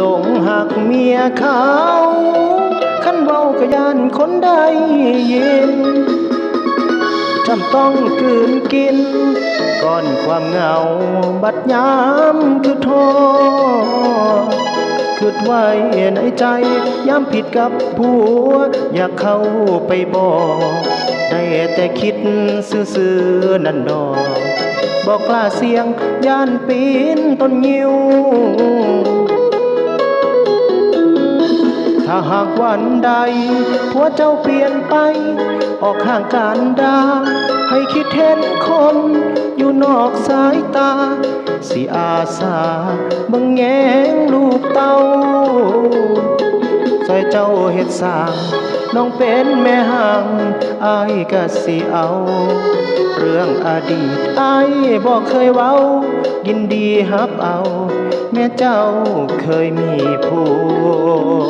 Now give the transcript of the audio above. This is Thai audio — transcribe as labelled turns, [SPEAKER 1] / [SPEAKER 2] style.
[SPEAKER 1] หลงหักเมียเขาขันเว้ากะยานคนได้ยินจำต้องกืนกิน ก่อนความเหงาบัดยามคือทษคิดไว้ในใจยามผิดกับผัว อยากเข้าไปบอก ได้แต่คิดซื่อๆนั่นดอกบอกกล้าเสียงย่านปีนต้นยิว หากวันใดผัวเจ้าเปลี่ยนไป ออกห่างการดา ให้คิดเห็นคน อยู่นอกสายตา สิอาสาบังแงงลูกเต้าซอยเจ้าเฮ็ดสร้าง น้องเป็นแม่ห่างอายก็สิเอา เรื่องอดีตอายบอกเคยเว้า ยินดีฮับเอา แม่เจ้าเคยมีผัว